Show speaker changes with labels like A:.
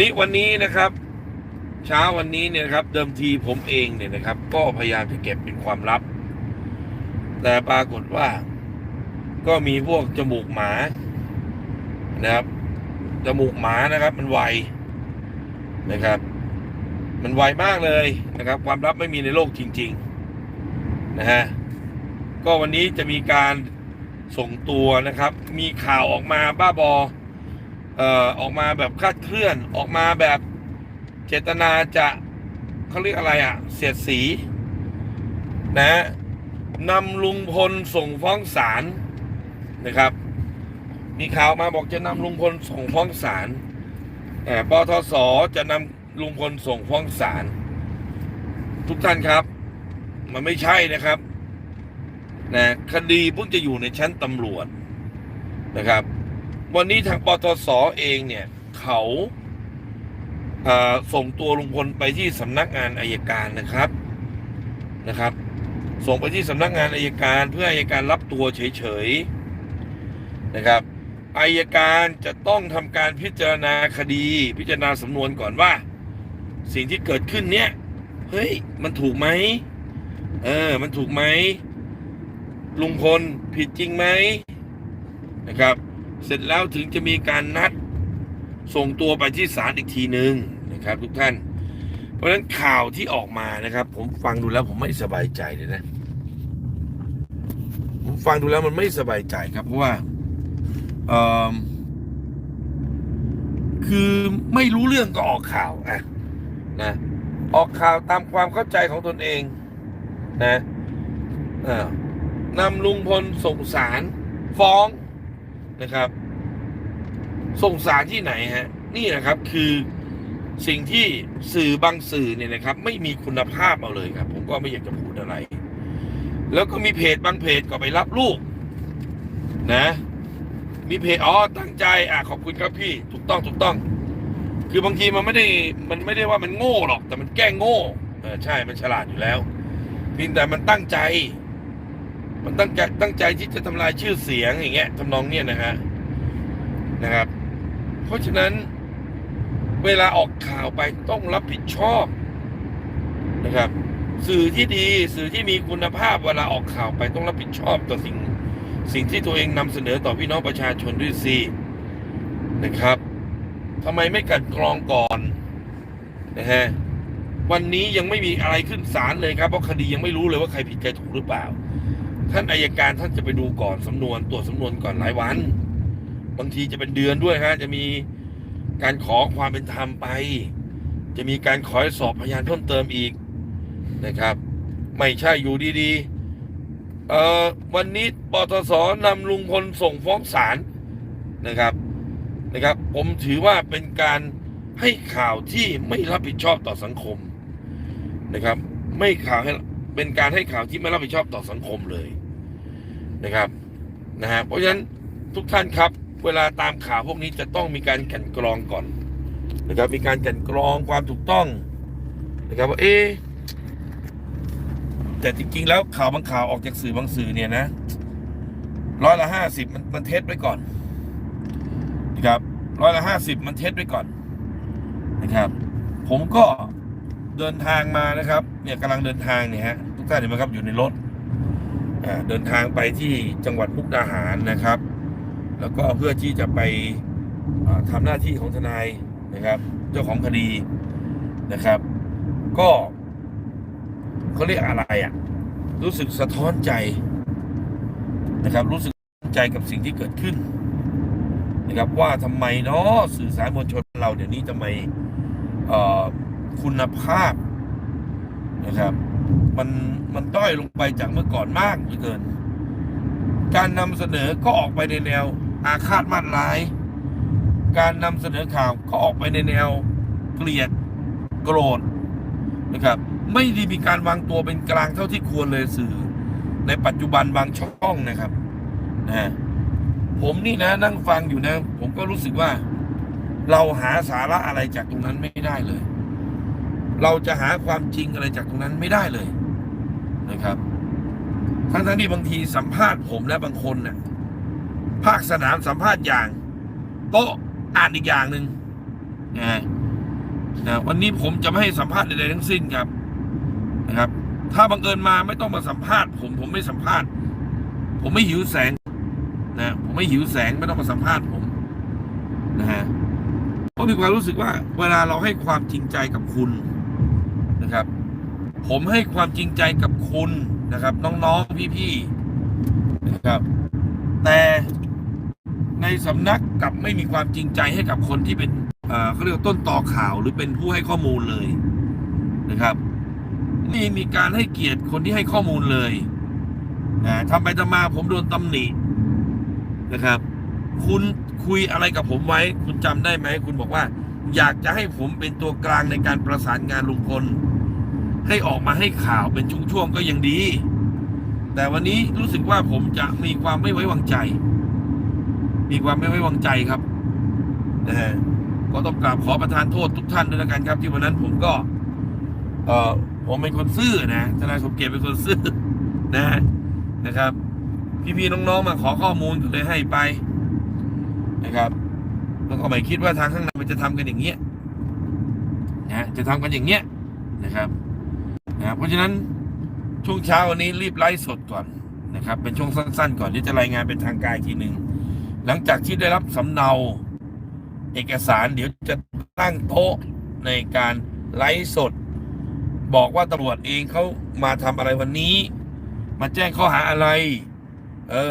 A: นี้วันนี้นะครับ เช้าวันนี้เนี่ยครับ เดิมทีผมเองเนี่ยนะครับ ก็พยายามจะเก็บเป็นความลับ แต่ปรากฏว่า ก็มีพวกจมูกหมานะครับจมูกหมานะครับ มันไวนะครับ มันไวมากเลยนะครับ ความลับไม่มีในโลกจริง ๆนะฮะก็วันนี้จะมีการส่งตัวนะครับ มีข่าวออกมาบ้าบอ เอ่อออกมาแบบคลาดเคลื่อนออกมาแบบเจตนาจะเขาเรียกอะไรอะ่ะ เสียดสี นะนำลุงพลส่งฟ้องศาลนะครับ มีข่าวมาบอกจะนำลุงพลส่งฟ้องศาลแอบปทศจะนำลุงพลส่งฟ้องศาลทุกท่านครับ มันไม่ใช่นะครับนะคดีเพิ่งจะอยู่ในชั้นตำรวจนะครับ วันนี้ทางปตสเองเนี่ย เขาส่งตัวลุงพลไปที่สำนักงานอายการนะครับนะครับ ส่งไปที่สำนักงานอายการเพื่ออายการรับตัวเฉยๆนะครับอายการจะต้องทำการพิจารณาคดี พิจารณาสำนวนก่อนว่า สิ่งที่เกิดขึ้นเนี่ยเฮ้ยมันถูกไหมเออ มันถูกไหมลุงพลผิดจริงไหมนะครับ เสร็จแล้วถึงจะมีการนัดส่งตัวไปที่ศาลอีกทีหนึ่งนะครับทุกท่าน เพราะฉะนั้นข่าวที่ออกมานะครับ ผมฟังดูแล้วผมไม่สบายใจเลยนะ ผมฟังดูแล้วมันไม่สบายใจครับ เพราะว่าเออคือไม่รู้เรื่องก็ออกข่าวอะนะออกข่าวตามความเข้าใจของตนเองนะเออนำลุงพลส่งศาลฟ้อง นะครับส่งสารที่ไหนฮะนี่นะครับคือสิ่งที่สื่อบางสื่อเนี่ยนะครับ ไม่มีคุณภาพเอาเลยครับ ผมก็ไม่อยากจะพูดอะไร แล้วก็มีเพจบางเพจก็ไปรับลูกนะ มีเพจอ๋อตั้งใจอะขอบคุณครับพี่ ถูกต้องถูกต้อง คือบางทีมันไม่ได้มันไม่ได้ว่ามันโง่หรอก แต่มันแกล้งโง่เออใช่มันฉลาดอยู่แล้วเพียงแต่มันตั้งใจ มันตั้งใจตั้งใจที่จะทำลายชื่อเสียงอย่างเงี้ยทำนองเนี้ยนะฮะนะครับ เพราะฉะนั้นเวลาออกข่าวไปต้องรับผิดชอบนะครับ สื่อที่ดีสื่อที่มีคุณภาพเวลาออกข่าวไปต้องรับผิดชอบต่อสิ่งสิ่งที่ตัวเองนำเสนอต่อพี่น้องประชาชนด้วยสินะครับทำไมไม่กลันกรองก่อนนะฮะวันนี้ยังไม่มีอะไรขึ้นศาลเลยครับเพราะคดียังไม่รู้เลยว่าใครผิดใครถูกหรือเปล่า ท่านอายการท่านจะไปดูก่อนสำนวนตรวจสำนวนก่อนหลายวัน บางทีจะเป็นเดือนด้วยฮะจะมีการขอความเป็นธรรมไป จะมีการขอให้สอบพยานเพิ่มเติมอีกนะครับ ไม่ใช่อยู่ดีๆเอ่อวันนี้ปตสนำลุงพลส่งฟ้องศาลนะครับนะครับ ผมถือว่าเป็นการให้ข่าวที่ไม่รับผิดชอบต่อสังคมนะครับ ไม่ข่าวให้ เป็นการให้ข่าวที่ไม่รับผิดชอบต่อสังคมเลยนะครับนะฮะเพราะฉะนั้นทุกท่านครับ เวลาตามข่าวพวกนี้จะต้องมีการกันกรองก่อนนะครับมีการกันกรองความถูกต้องนะครับว่าเอ๊แต่จริงๆแล้วข่าวบางข่าวออกจากสื่อบางสื่อเนี่ยนะร้อยละห้าสิบมันมันเท็จไว้ก่อนนะครับร้อยละห้าสิบมันเท็จไว้ก่อนนะครับ ผมก็เดินทางมานะครับ เนี่ยกำลังเดินทางเนี่ยฮะ ท่านเห็นไหมครับอยู่ในรถเดินทางไปที่จังหวัดมุกดาหารนะครับ แล้วก็เพื่อที่จะไปอ่าทำหน้าที่ของทนายนะครับ เจ้าของคดีนะครับ ก็เขาเรียกอะไรอะ่ะ รู้สึกสะท้อนใจนะครับ รู้สึกใจกับสิ่งที่เกิดขึ้นนะครับว่าทำไมเนาะสื่อสารมวลชนเราเดี๋ยวนี้ทำไมคุณภาพนะครับ มันมันด้อยลงไปจากเมื่อก่อนมากเหลือเกิน การนำเสนอก็ออกไปในแนวอาฆาตมาดร้าย การนำเสนอข่าวก็ออกไปในแนวเกลียดโกรธนะครับ ไม่ได้มีการวางตัวเป็นกลางเท่าที่ควรเลยสื่อ ในปัจจุบันบางช่องนะครับนะผมนี่นะนั่งฟังอยู่นะ ผมก็รู้สึกว่า เราหาสาระอะไรจากตรงนั้นไม่ได้เลย เราจะหาความจริงอะไรจากตรงนั้นไม่ได้เลย นะครับทั้งทั้งที่บางทีสัมภาษณ์ผมและบางคนน่ะภาคสนามสัมภาษณ์อย่าง โต๊ะอ่านอีกอย่างหนึ่งนะนะวันนี้ผมจะไม่ให้สัมภาษณ์ใดๆทั้งสิ้นครับนะครับ ถ้าบังเอิญมาไม่ต้องมาสัมภาษณ์ ผมผมไม่สัมภาษณ์ ผมไม่หิวแสงนะผมไม่หิวแสงไม่ต้องมาสัมภาษณ์ผมนะฮะผมมีความรู้สึกว่า เวลาเราให้ความจริงใจกับคุณนะครับ ผมให้ความจริงใจกับคุณนะครับ น้องๆพี่ๆนะครับ แต่ในสำนักกลับไม่มีความจริงใจให้กับคนที่เป็นเขาเรียกว่าต้นต่อข่าวหรือเป็นผู้ให้ข้อมูลเลยนะครับนี่มีการให้เกียรติคนที่ให้ข้อมูลเลยนะทำไปทำมาผมโดนตำหนินะครับ คุณคุยอะไรกับผมไว้ คุณจำได้ไหม คุณบอกว่า อยากจะให้ผมเป็นตัวกลางในการประสานงานลุงพล ให้ออกมาให้ข่าวเป็นช่วงๆก็ยังดี แต่วันนี้รู้สึกว่าผมจะมีความไม่ไว้วางใจ มีความไม่ไว้วางใจครับนะฮะก็ต้องกราบขอประทานโทษทุกท่านด้วยล้วกันครับ ที่วันนั้นผมก็ เออผมเป็นคนซื่อนะทนายสมเกียรติเป็นคนซื่อนะฮะนะครับ พี่ๆน้องๆมาขอข้อมูลก็เลยให้ไปนะครับแล้วก็ไม่คิดว่าทางข้างในมันจะทำกันอย่างเงี้ยนะฮะจะทำกันอย่างเงี้ยนะครับ นะเพราะฉะนั้นช่วงเช้าวันนี้รีบไลฟ์สดก่อนนะครับ เป็นช่วงสั้น ๆ ก่อนที่จะรายงานเป็นทางการทีหนึ่งหลังจากที่ได้รับสำเนาเอกสารเดี๋ยวจะตั้งโต๊ะในการไลฟ์สด บอกว่าตำรวจเองเขามาทำอะไรวันนี้ มาแจ้งข้อหาอะไร เออ